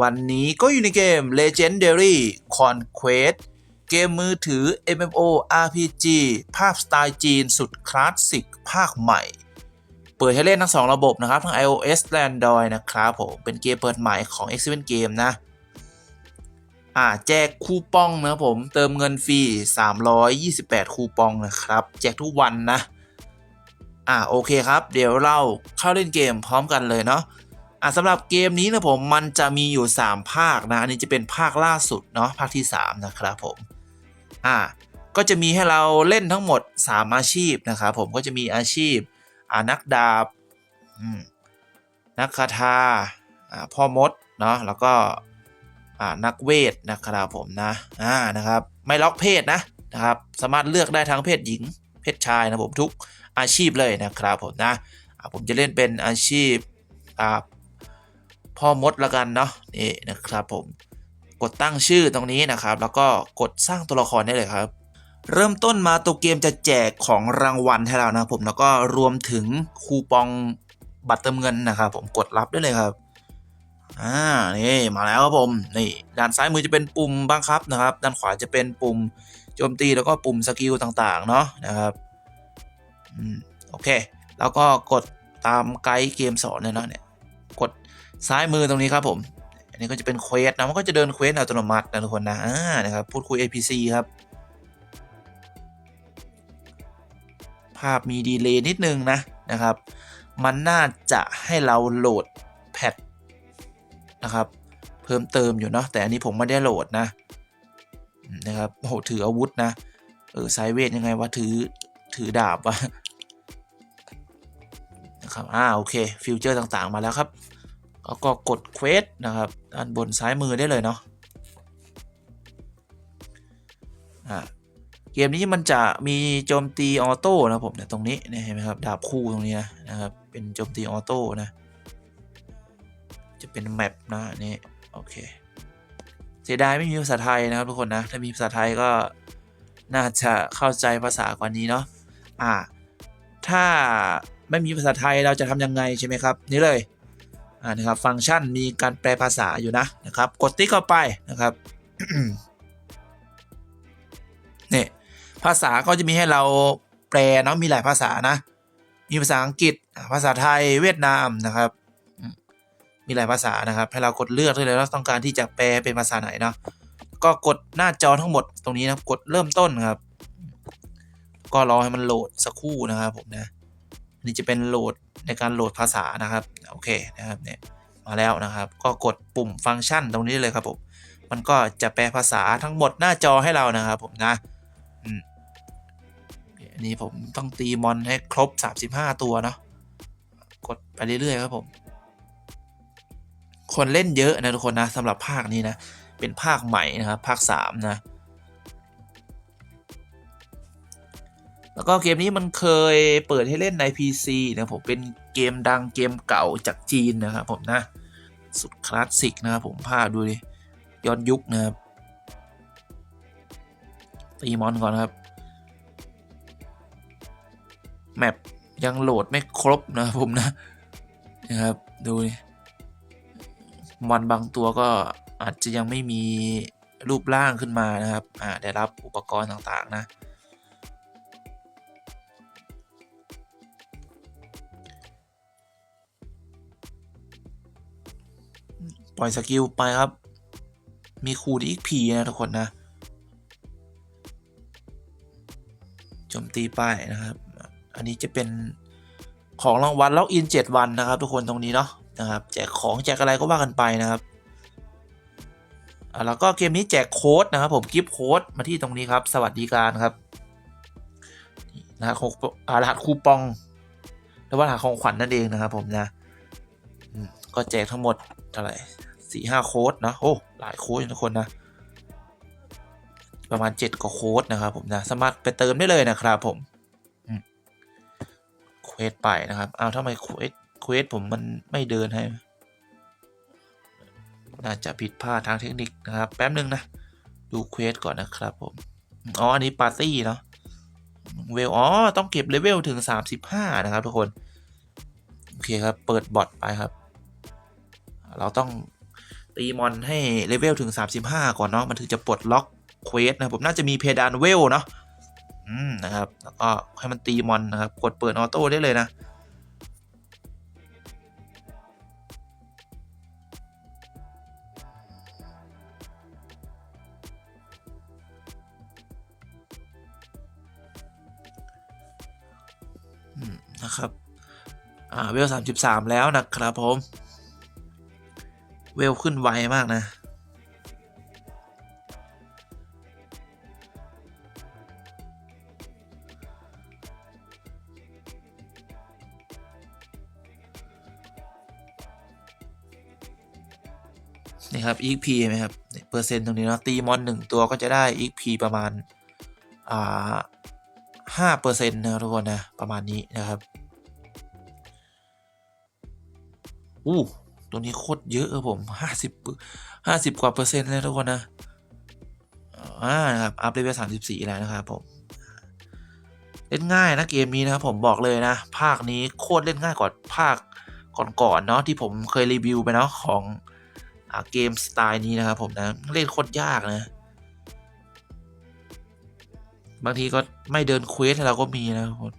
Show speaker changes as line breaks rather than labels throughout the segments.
วันนี้ก็อยู่ในเกม Legendary Conquest เกมมือถือ MMO RPG ภาพสไตล์จีนสุดคลาสสิกภาคใหม่ เปิดให้เล่นทั้ง 2 ระบบนะครับ ทั้ง iOS และ Android นะครับผม เป็นเกมเปิดใหม่ของ x 7 Game นะ อ่าแจกคูปองนะผม เติมเงินฟรี 328 คูปองนะครับ แจกทุกวันนะ อ่าโอเคครับ เดี๋ยวเราเข้าเล่นเกมพร้อมกันเลยเนาะ อ่าสำหรับเกมนี้นะผมมันจะมีอยู่ 3 ภาคนะ อันนี้จะเป็นภาคล่าสุดเนาะภาคที่ 3 นะครับผมอ่าก็จะมีให้เราเล่นทั้งหมด 3 อาชีพนะครับผมก็จะมีอาชีพอ่านักดาบนักคาถาอ่าพ่อมดเนาะแล้วก็อ่านักเวทนะครับผมนะอ่านะครับไม่ล็อกเพศนะนะครับสามารถเลือกได้ทั้งเพศหญิง เพศชายนะผมทุกอาชีพเลยนะครับผมนะอ่าผมจะเล่นเป็นอาชีพอ่า พ่อมดละกันเนาะนี่นะครับผมกดตั้งชื่อตรงนี้นะครับ แล้วก็กดสร้างตัวละครได้เลยครับ เริ่มต้นมาตัวเกมจะแจกของรางวัลให้เรานะผมแล้วก็รวมถึงคูปองบัตรเติมเงินนะครับผมกดรับได้เลยครับอ่านี่มาแล้วครับผมนี่ด้านซ้ายมือจะเป็นปุ่มบังคับนะครับ ด้านขวาจะเป็นปุ่มโจมตีแล้วก็ปุ่มสกิลต่างๆเนาะนะครับอืมโอเค แล้วก็กดตามไกด์เกมสอนเลยเนาะเนี่ย ซ้ายมือตรงนี้ครับผม อันนี้ก็จะเป็นเควสนะมันก็จะเดินเควสอัตโนมัตินะทุกคนนะอ่านะครับพูดคุย APC ครับ ภาพมีดีเลย์นิดนึงนะนะครับ มันน่าจะให้เราโหลดแพทนะครับ เพิ่มเติมอยู่เนาะแต่อันนี้ผมไม่ได้โหลดนะนะครับโหถืออาวุธนะเออไซเวทยังไงวะถือถือดาบวะนะครับอ่าโอเคฟิวเจอร์ต่างๆมาแล้วครับ แล้วก็กดเควสนะครับด้านบนซ้ายมือได้เลยเนาะเกมนี้มันจะมีโจมตีออโต้นะผมเนี่ยตรงนี้เนี่ยเห็นไหมครับดาบคู่ตรงนี้นะครับเป็นโจมตีออโต้นะจะเป็นแมปนะนี่โอเคเสียดายไม่มีภาษาไทยนะครับทุกคนนะถ้ามีภาษาไทยก็น่าจะเข้าใจภาษากว่านี้เนาะอ่าถ้าไม่มีภาษาไทยเราจะทำยังไงใช่ไหมครับ นี่เลย นะครับฟังก์ชันมีการแปลภาษาอยู่นะนะครับ กดติ๊กเข้าไปนะครับเนี่ยภาษาก็จะมีให้เราแปลเนาะมีหลายภาษานะ มีภาษาอังกฤษ ภาษาไทยเวียดนามนะครับ มีหลายภาษานะครับ ให้เรากดเลือกได้เลยว่าต้องการที่จะแปลเป็นภาษาไหนเนาะก็กดหน้าจอทั้งหมดตรงนี้นะกดเริ่มต้นครับ ก็รอให้มันโหลดสักครู่นะครับผมนะ นนี้จะเป็นโหลดในการโหลดภาษานะครับโอเคนะครับเนี่ยมาแล้วนะครับ ก็กดปุ่มฟังก์ชันตรงนี้เลยครับผมมันก็จะแปลภาษาทั้งหมดหน้าจอให้เรานะครับผมนะอันนี้ผมต้องตีมอนให้ครบ 35 ตัวเนาะกดไปเรื่อยๆครับผม คนเล่นเยอะนะทุกคนนะสำหรับภาคนี้นะเป็นภาคใหม่นะครับภาค 3 นะ แล้วก็เกมนี้มันเคยเปิดให้เล่นใน PC นะผมเป็นเกมดังเกมเก่าจากจีนนะครับผมนะ สุดคลาสสิกนะครับผมภาพดูดิย้อนยุคนะครับตีมอนก่อนครับ แมปยังโหลดไม่ครบนะครับผมนะนะครับดูดิมอนบางตัวก็อาจจะยังไม่มีรูปร่างขึ้นมานะครับ อ่า ได้รับอุปกรณ์ต่างๆ นะ ปล่อยสกิลไปครับ มีคูดอีกพีนะทุกคนนะ
โจมตีไปนะครับ อันนี้จะเป็นของรางวัลล็อกอิน 7 วันนะครับ ทุกคนตรงนี้เนาะนะครับแจกของแจกอะไรก็ว่ากันไปนะครับอ่าแล้วก็เกมนี้แจกโค้ดนะครับผมกิฟต์โค้ดมาที่ตรงนี้ครับ สวัสดิการครับนี่รหัสของอ่ารหัสคูปองหรือว่ารหัสของขวัญนั่นเองนะครับผมนะก็แจกทั้งหมดเท่าไหร่ สี่ห้าโค้ดนะโอ้หลายโค้ดทุกคนนะ ประมาณ 7กว่าโค้ดนะครับผมนะสามารถไปเติมได้เลยนะครับผมเควสไปนะครับอ้าวทำไมเควสเควสผมมันไม่เดินให้ น่าจะผิดพลาดทางเทคนิคนะครับ แป๊บนึงนะ ดูเควสก่อนนะครับผมอ๋ออันนี้ปาร์ตี้เนาะเวลอ๋อต้องเก็บเลเวลถึง 35 นะครับทุกคน โอเคครับ เปิดบอทไปครับ เราต้อง ตีมอนให้เลเวลถึง 35 ก่อนเนาะมันถึงจะปลดล็อกเควสนะผมน่าจะมีเพดานเวลเนาะอืมนะครับ แล้วก็ให้มันตีมอนนะครับกดเปิดออโต้ได้เลยนะอืมนะครับ อ่า เวลสามสิบสามแล้วนะครับผม เวลขึ้นไวมากนะนี่ครับ EXP ไหมครับนี่เปอร์เซ็นต์ตรงนี้เนาะตีมอนหนึ่งตัวก็จะได้ EXP ประมาณ อ่าห้าเปอร์เซ็นต์นะทุกคนนะ ประมาณนี้นะครับ อู้ ตรงนี้โคตรเยอะครับผมห้าสิบห้าสิบกว่าเปอร์เซ็นต์เลยทุกคนนะอ่านะครับ อัพเลเวลสามสิบสี่แล้วนะครับผม เล่นง่ายนะเกมนี้นะครับผมบอกเลยนะ ภาคนี้โคตรเล่นง่ายกว่าภาคก่อนๆเนาะที่ผมเคยรีวิวไปเนาะของอเกมสไตล์นี้นะครับผมนะเล่นโคตรยากนะบางทีก็ไม่เดินเควสเราก็มีนะครับ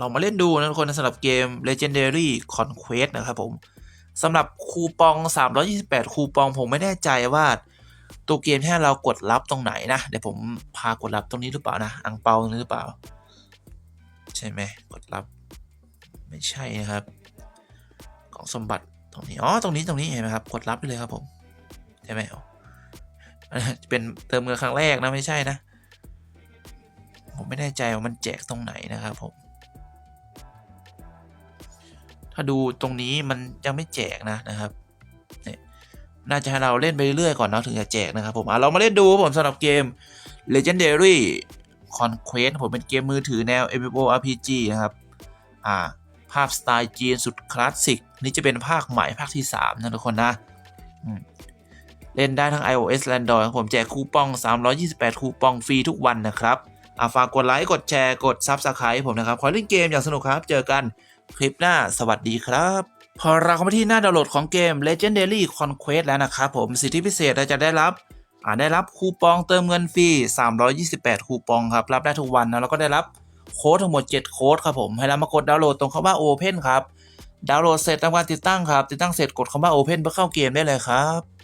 ลองมาเล่นดูนะทุกคนสำหรับเกม Legendary Conquest นะครับผมสำหรับคูปอง 328 คูปองผมไม่แน่ใจว่า ตัวเกมให้เรากดรับตรงไหนนะ เดี๋ยวผมพากดรับตรงนี้หรือเปล่านะอังเปาตรงนี้หรือเปล่า ใช่ไหมกดรับ ไม่ใช่นะครับ ของสมบัติตรงนี้อ๋อตรงนี้ตรงนี้เห็นไหมครับ กดรับได้เลยครับผมใช่ไหมอ๋อเป็นเติมเงินครั้งแรกนะไม่ใช่นะ ผมไม่แน่ใจว่ามันแจกตรงไหนนะครับผม ถ้าดูตรงนี้มันยังไม่แจกนะนะครับเนี่ยน่าจะให้เราเล่นไปเรื่อยๆก่อนเนาะถึงจะแจกนะครับผมอะเรามาเล่นดูผมสำหรับเกม Legendary Conquest ผมเป็นเกมมือถือแนว MMORPG นะครับอ่าภาพสไตล์จีนสุดคลาสสิกนี่จะเป็นภาคใหม่ภาคที่ 3 นะทุกคนนะเล่นได้ทั้ง iOS และ Android ผมแจกคูปอง 328 คูปองฟรีทุกวันนะครับอ่าฝากกดไลค์ กดแชร์ กด Subscribe ผมนะครับ ขอเล่นเกมอย่างสนุกครับ เจอกัน คลิปหน้าสวัสดีครับ พอเราเข้ามาที่หน้าดาวน์โหลดของเกม Legendary Conquest แล้วนะครับผมสิทธิพิเศษเราจะได้รับอ่าได้รับคูปองเติมเงินฟรี 328 คูปองครับ รับได้ทุกวันนะแล้วก็ได้รับโค้ดทั้งหมด 7 โค้ดครับผม ให้เรามากดดาวน์โหลดตรงคำว่า Open ครับ ดาวน์โหลดเสร็จทำการติดตั้งครับ ติดตั้งเสร็จกดคำว่า Open เพื่อเข้าเกมได้เลยครับ